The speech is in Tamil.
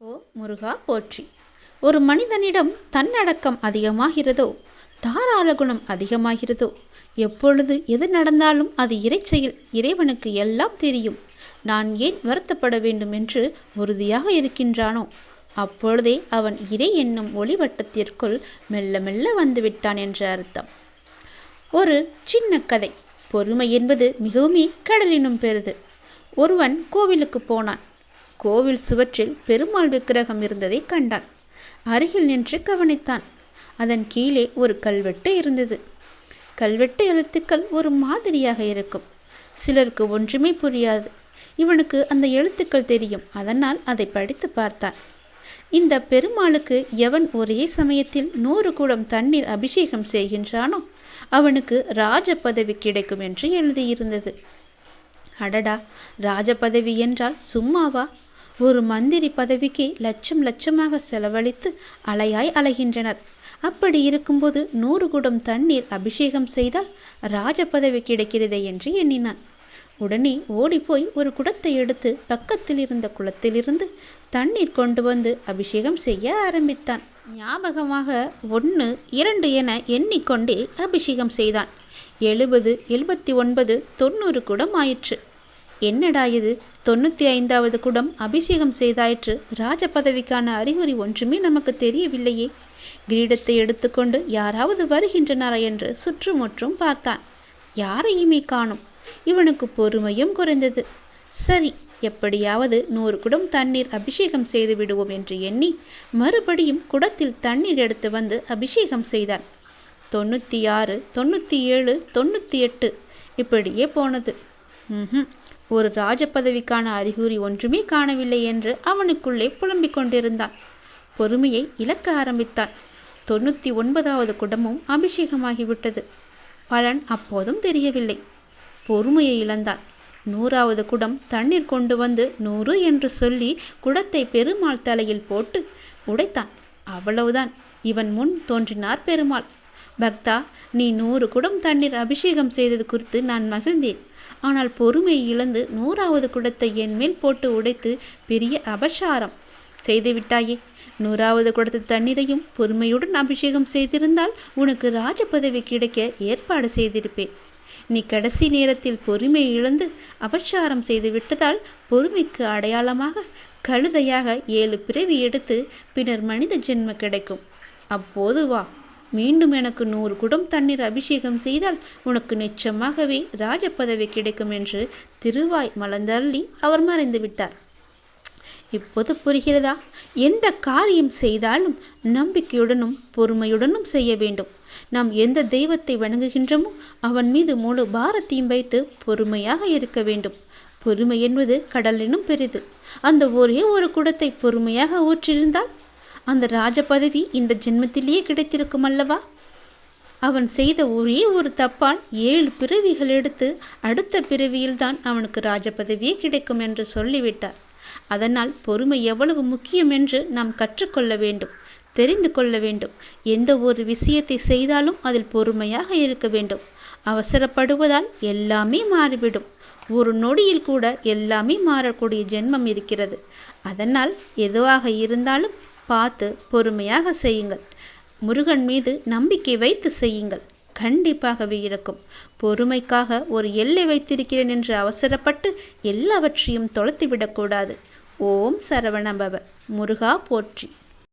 ஓ முருகா போற்றி. ஒரு மனிதனிடம் தன்னடக்கம் அதிகமாகிறதோ தாராள குணம் அதிகமாகிறதோ எப்பொழுது எது நடந்தாலும் அது இறைச்செயல் இறைவனுக்கு எல்லாம் தெரியும். நான் ஏன் வருத்தப்பட வேண்டும் என்று உறுதியாக இருக்கின்றானோ? அப்பொழுதே அவன் இறை என்னும் ஒளிவட்டத்திற்குள் மெல்ல மெல்ல வந்துவிட்டான் என்ற அர்த்தம். ஒரு சின்ன கதை. பொறுமை என்பது மிகவும் கடலினும் பெரிது. ஒருவன் கோவிலுக்கு போனான். கோவில் சுவற்றில் பெருமாள் விக்கிரகம் இருந்ததை கண்டான். அருகில் நின்று கவனித்தான். அதன் கீழே ஒரு கல்வெட்டு இருந்தது. கல்வெட்டு எழுத்துக்கள் ஒரு மாதிரியாக இருக்கும். சிலருக்கு ஒன்றுமே புரியாது. இவனுக்கு அந்த எழுத்துக்கள் தெரியும். அதனால் அதை படித்து பார்த்தான். இந்த பெருமாளுக்கு எவன் ஒரே சமயத்தில் நூறு குடம் தண்ணீர் அபிஷேகம் செய்கின்றானோ அவனுக்கு ராஜ பதவி கிடைக்கும் என்று எழுதியிருந்தது. அடடா! ராஜ பதவி என்றால் சும்மாவா? ஒரு மந்திரி பதவிக்கு லட்சம் லட்சமாக செலவழித்து அலையாய் அலைகின்றனர். அப்படி இருக்கும்போது நூறு குடம் தண்ணீர் அபிஷேகம் செய்தால் ராஜ பதவி கிடைக்கிறதே என்று எண்ணினான். உடனே ஓடிப்போய் ஒரு குடத்தை எடுத்து பக்கத்தில் இருந்த குளத்திலிருந்து தண்ணீர் கொண்டு வந்து அபிஷேகம் செய்ய ஆரம்பித்தான். ஞாபகமாக ஒன்று இரண்டு என எண்ணிக்கொண்டே அபிஷேகம் செய்தான். எழுபது எழுபத்தி ஒன்பது தொண்ணூறு குடம் ஆயிற்று. என்னடா இது? தொண்ணூற்றி ஐந்தாவது குடம் அபிஷேகம் செய்தாயிற்று. ராஜ பதவிக்கான அறிகுறி ஒன்றுமே நமக்கு தெரியவில்லையே. கிரீடத்தை எடுத்துக்கொண்டு யாராவது வருகின்றனரா என்று சுற்றுமுற்றும் பார்த்தான். யாரையுமே காணும். இவனுக்கு பொறுமையும் குறைந்தது. சரி எப்படியாவது நூறு குடம் தண்ணீர் அபிஷேகம் செய்து விடுவோம் என்று எண்ணி மறுபடியும் குடத்தில் தண்ணீர் எடுத்து வந்து அபிஷேகம் செய்தான். தொண்ணூற்றி ஆறு தொண்ணூற்றி ஏழு தொண்ணூற்றி எட்டு இப்படியே போனது. ம் ஒரு ராஜ பதவிக்கான அறிகுறி ஒன்றுமே காணவில்லை என்று அவனுக்குள்ளே புலம்பிக் கொண்டிருந்தான். பொறுமையை இழக்க ஆரம்பித்தான். தொண்ணூற்றி ஒன்பதாவது குடமும் அபிஷேகமாகிவிட்டது. பலன் அப்போதும் தெரியவில்லை. பொறுமையை இழந்தான். நூறாவது குடம் தண்ணீர் கொண்டு வந்து நூறு என்று சொல்லி குடத்தை பெருமாள் தலையில் போட்டு உடைத்தான். அவ்வளவுதான். இவன் முன் தோன்றினார் பெருமாள். பக்தா நீ நூறு குடம் தண்ணீர் அபிஷேகம் செய்தது குறித்து நான் மகிழ்ந்தேன். ஆனால் பொறுமை இழந்து நூறாவது குடத்தை என் மேல் போட்டு உடைத்து பெரிய அபசாரம் செய்துவிட்டாயே நூறாவது குடத்து தண்ணீரையும் பொறுமையுடன் அபிஷேகம் செய்திருந்தால் உனக்கு ராஜ பதவி கிடைக்க ஏற்பாடு செய்திருப்பேன். நீ கடைசி நேரத்தில் பொறுமை இழந்து அபச்சாரம் செய்து விட்டதால் பொறுமைக்கு அடையாளமாக கழுதையாக ஏழு பிறவி எடுத்து பின்னர் மனித ஜென்ம கிடைக்கும். அப்போது வா. மீண்டும் எனக்கு நூறு குடம் தண்ணீர் அபிஷேகம் செய்தால் உனக்கு நிச்சயமாகவே ராஜ பதவி கிடைக்கும் என்று திருவாய் மலர்ந்தள்ளி அவர் மறைந்து விட்டார். இப்போது புரிகிறதா? எந்த காரியம் செய்தாலும் நம்பிக்கையுடனும் பொறுமையுடனும் செய்ய வேண்டும். நாம் எந்த தெய்வத்தை வணங்குகின்றோமோ அவன் மீது முழு பாரத்தையும் வைத்து பொறுமையாக இருக்க வேண்டும். பொறுமை என்பது கடலினும் பெரிது. அந்த ஒரே ஒரு குடத்தை பொறுமையாக ஊற்றிருந்தால் அந்த ராஜ பதவி இந்த ஜென்மத்திலேயே கிடைத்திருக்கும் அல்லவா? அவன் செய்த ஒரே ஒரு தப்பால் ஏழு பிறவிகள் எடுத்து அடுத்த பிறவியில்தான் அவனுக்கு ராஜ பதவியே கிடைக்கும் என்று சொல்லிவிட்டார். அதனால் பொறுமை எவ்வளவு முக்கியம் என்று நாம் கற்றுக்கொள்ள வேண்டும் தெரிந்து கொள்ள வேண்டும். எந்த ஒரு விஷயத்தை செய்தாலும் அதில் பொறுமையாக இருக்க வேண்டும். அவசரப்படுவதால் எல்லாமே மாறிவிடும். ஒரு நொடியில் கூட எல்லாமே மாறக்கூடிய ஜென்மம் இருக்கிறது. அதனால் எதுவாக இருந்தாலும் பார்த்து பொறுமையாக செய்யுங்கள். முருகன் மீது நம்பிக்கை வைத்து செய்யுங்கள். கண்டிப்பாகவே இருக்கும். பொறுமைக்காக ஒரு எல்லை வைத்திருக்கிறேன் என்று அவசரப்பட்டு எல்லாவற்றையும் தொலைத்துவிடக்கூடாது. ஓம் சரவணபவ முருகா போற்றி.